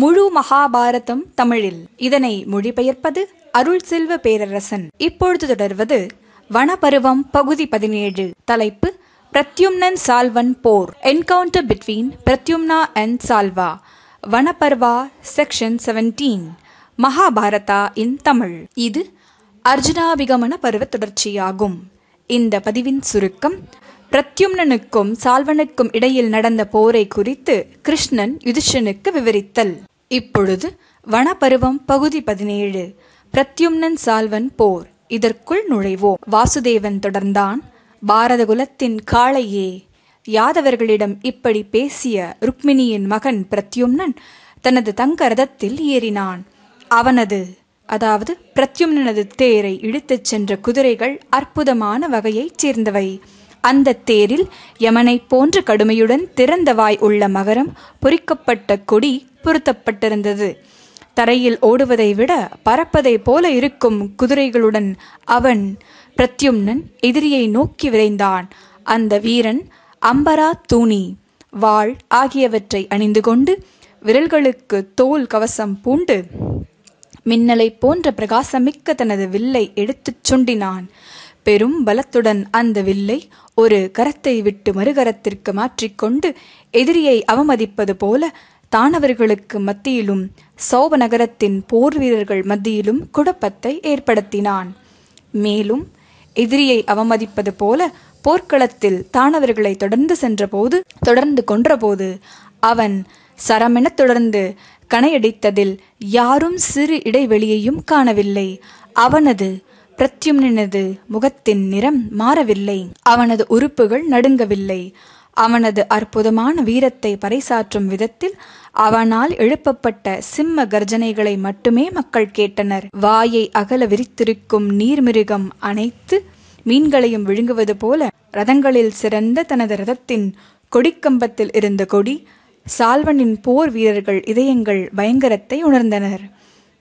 முழு மகாபாரதம் தமிழில். இதனை மொழிபெயர்ப்பது அருள் செல்வ பேரரசன். இப்பொழுது தொடர்வது வனபருவம் பகுதி பதினேழு. தலைப்பு பிரத்யும்னன் சால்வன் போர். Encounter between Pradyumna and Salva. Vanaparva section seventeen Mahabharata in Tamil. இது அர்ஜுனாபிகமன பருவ தொடர்ச்சியாகும். இந்த பதிவின் சுருக்கம் பிரத்யும்னனுக்கும் சால்வனுக்கும் இடையில் நடந்த போரை குறித்து கிருஷ்ணன் யுதிஷனுக்கு விவரித்தல். இப்பொழுது வனபருவம் பகுதி பதினேழு பிரத்யும்னன் சால்வன் போர். இதற்குள் நுழைவோம். வாசுதேவன் தொடர்ந்தான். பாரத குலத்தின் காளையே யாதவர்களிடம் இப்படி பேசிய ருக்மிணியின் மகன் பிரத்யும்னன் தனது தங்க ரதத்தில் ஏறினான். அவனது அதாவது பிரத்யும்னனது தேரை இழுத்துச் சென்ற குதிரைகள் அற்புதமான வகையைச் சேர்ந்தவை. அந்த தேரில் யமனைப் போன்ற கடுமையுடன் திறந்த வாய் உள்ள மகரம் பொறிக்கப்பட்ட கொடி பொருத்தப்பட்டிருந்தது. தரையில் ஓடுவதை விட பறப்பதை போல இருக்கும் குதிரைகளுடன் அவன் பிரத்யும்னன் எதிரியை நோக்கி விரைந்தான். அந்த வீரன் அம்பரா தூணி வாள் ஆகியவற்றை அணிந்து கொண்டு விரல்களுக்கு தோல் கவசம் பூண்டு மின்னலைப் போன்ற பிரகாசமிக்க தனது வில்லை எடுத்துச் சுண்டினான். பெரும் பலத்துடன் அந்த வில்லை ஒரு கரத்தை விட்டு மறுகரத்திற்கு மாற்றிக்கொண்டு எதிரியை அவமதிப்பது போல தானவர்களுக்கு மத்தியிலும் சௌப நகரத்தின் போர் வீரர்கள் மத்தியிலும் குழப்பத்தை ஏற்படுத்தினான். மேலும் எதிரியை அவமதிப்பது போல போர்க்களத்தில் தானவர்களை தொடர்ந்து சென்றபோது தொடர்ந்து கொன்றபோது அவன் சரமென தொடர்ந்து கணையடித்ததில் யாரும் சிறு இடைவெளியையும் காணவில்லை. அவனது பிரத்யும்னது முகத்தின் நிறம் மாறவில்லை. அவனது உறுப்புகள் நடுங்கவில்லை. அவனது அற்புதமான வீரத்தை பறைசாற்றும் விதத்தில் அவனால் எழுப்பப்பட்ட சிம்ம கர்ஜனைகளை மட்டுமே மக்கள் கேட்டனர். வாயை அகல விரித்திருக்கும் நீர்மிருகம் அனைத்து மீன்களையும் விழுங்குவது போல ரதங்களில் சிறந்த தனது ரதத்தின் கொடிக்கம்பத்தில் இருந்த கொடி சால்வனின் போர் வீரர்கள் இதயங்கள் பயங்கரத்தை உணர்ந்தனர்.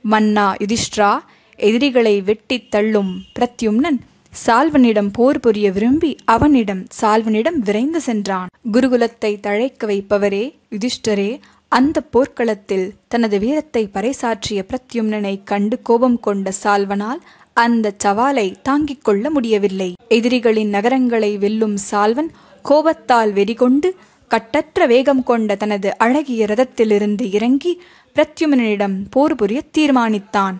மன்னா யுதிஷ்டிரா எதிரிகளை வெட்டித் தள்ளும் பிரத்யும்னன் சால்வனிடம் போர் புரிய விரும்பி அவனிடம் சால்வனிடம் விரைந்து சென்றான். குருகுலத்தை தழைக்க வைப்பவரே யுதிஷ்டரே அந்த போர்க்களத்தில் தனது வீரத்தை பறைசாற்றிய பிரத்யும்னனை கண்டு கோபம் கொண்ட சால்வனால் அந்த சவாலை தாங்கிக் கொள்ள முடியவில்லை. எதிரிகளின் நகரங்களை வெல்லும் சால்வன் கோபத்தால் வெறிகொண்டு கட்டற்ற வேகம் கொண்ட தனது அழகிய ரதத்திலிருந்து இறங்கி பிரத்யுமனிடம் போர் புரிய தீர்மானித்தான்.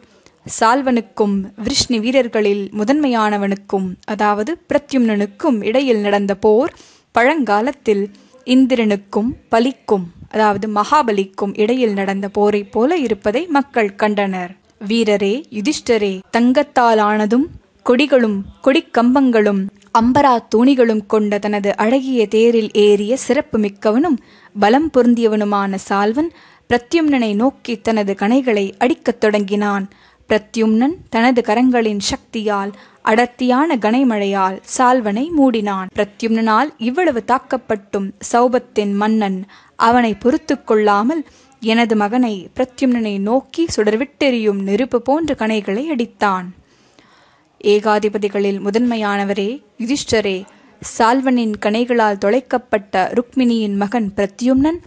சால்வனுக்கும் விருஷ்ணி வீரர்களில் முதன்மையானவனுக்கும் அதாவது பிரத்யும்னனுக்கும் இடையில் நடந்த போர் பழங்காலத்தில் இந்திரனுக்கும் பலிக்கும் அதாவது மகாபலிக்கும் இடையில் நடந்த போரைப் போல இருப்பதை மக்கள் கண்டனர். வீரரே யுதிஷ்டரே தங்கத்தாலானதும் கொடிகளும் கொடிக்கம்பங்களும் அம்பரா தூணிகளும் கொண்ட தனது அழகிய தேரில் ஏறிய சிறப்பு மிக்கவனும் பலம் பொருந்தியவனுமான சால்வன் பிரத்யும்னனை நோக்கி தனது கணைகளை அடிக்கத் தொடங்கினான். பிரத்யும்னன் தனது கரங்களின் சக்தியால் அடர்த்தியான கனைமழையால் சால்வனை மூடினான். பிரத்யும்னனால் இவ்வளவு தாக்கப்பட்டும் சௌபத்தின் மன்னன் அவனை பொறுத்து கொள்ளாமல் எனது மகனை பிரத்யும்னனை நோக்கி சுடர்விட்டெறியும் நெருப்பு போன்ற கணைகளை அடித்தான். ஏகாதிபதிகளில் முதன்மையானவரே யுதிஷ்டரே சால்வனின் கணைகளால் தொலைக்கப்பட்ட ருக்மிணியின் மகன் பிரத்யும்னன்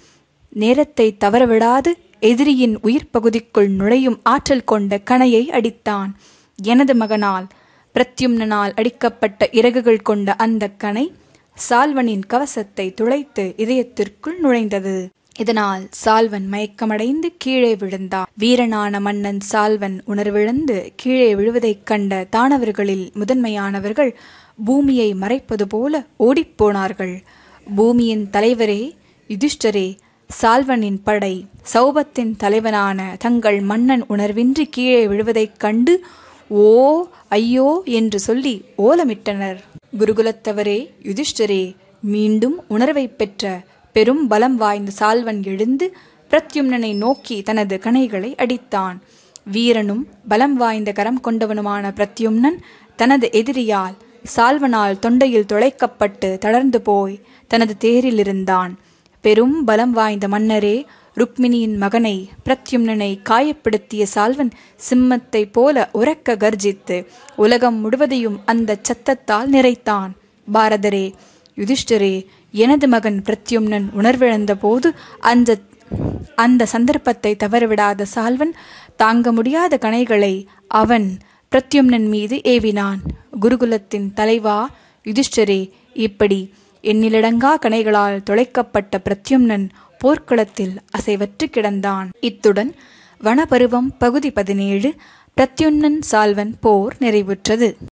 நேரத்தை தவறவிடாது எதிரியின் உயிர் பகுதிக்குள் நுழையும் ஆற்றல் கொண்ட கணையை அடித்தான். எனது மகனால் பிரத்யும்னனால் அடிக்கப்பட்ட இறகுகள் கொண்ட அந்த கணை சால்வனின் கவசத்தை துளைத்து இதயத்திற்குள் நுழைந்தது. இதனால் சால்வன் மயக்கமடைந்து கீழே விழுந்தான் வீரனான மன்னன் சால்வன் உணர்விழந்து கீழே விழுவதைக் கண்ட தானவர்களில் முதன்மையானவர்கள் பூமியை மறைப்பது போல ஓடிப்போனார்கள் பூமியின் தலைவரே யுதிஷ்டரே சால்வனின் படை சௌபத்தின் தலைவனான தங்கள் மன்னன் உணர்வின்றி கீழே விழுவதைக் கண்டு ஓ ஐயோ என்று சொல்லி ஓலமிட்டனர். குருகுலத்தவரே யுதிஷ்டரே மீண்டும் உணர்வை பெற்ற பெரும் பலம் வாய்ந்த சால்வன் எழுந்து பிரத்யும்னனை நோக்கி தனது கணைகளை அடித்தான். வீரனும் பலம் வாய்ந்த கரம் கொண்டவனுமான பிரத்யும்னன் தனது எதிரியால் சால்வனால் தொண்டையில் துளைக்கப்பட்டு தளர்ந்து போய் தனது தேரில் இருந்தான் பெரும் பலம் வாய்ந்த மன்னரே ருக்மிணியின் மகனை பிரத்யும்னனை காயப்படுத்திய சால்வன் சிம்மத்தை போல உறக்க கர்ஜித்து உலகம் முழுவதையும் அந்த சத்தத்தால் நிறைத்தான். பாரதரே யுதிஷ்டரே எனது மகன் பிரத்யும்னன் உணர்விழந்த போது அந்த அந்த சந்தர்ப்பத்தை தவறவிடாத சால்வன் தாங்க முடியாத கணைகளை அவன் பிரத்யும்னன் மீது ஏவினான். குருகுலத்தின் தலைவா யுதிஷ்டரே இப்படி எண்ணிலடங்கா கணைகளால் தொலைக்கப்பட்ட பிரத்யும்னன் போர்க்களத்தில் அசைவற்று கிடந்தான். இத்துடன் வனபருவம் பகுதி பதினேழு பிரத்யுன்னன் சால்வன் போர் நிறைவுற்றது.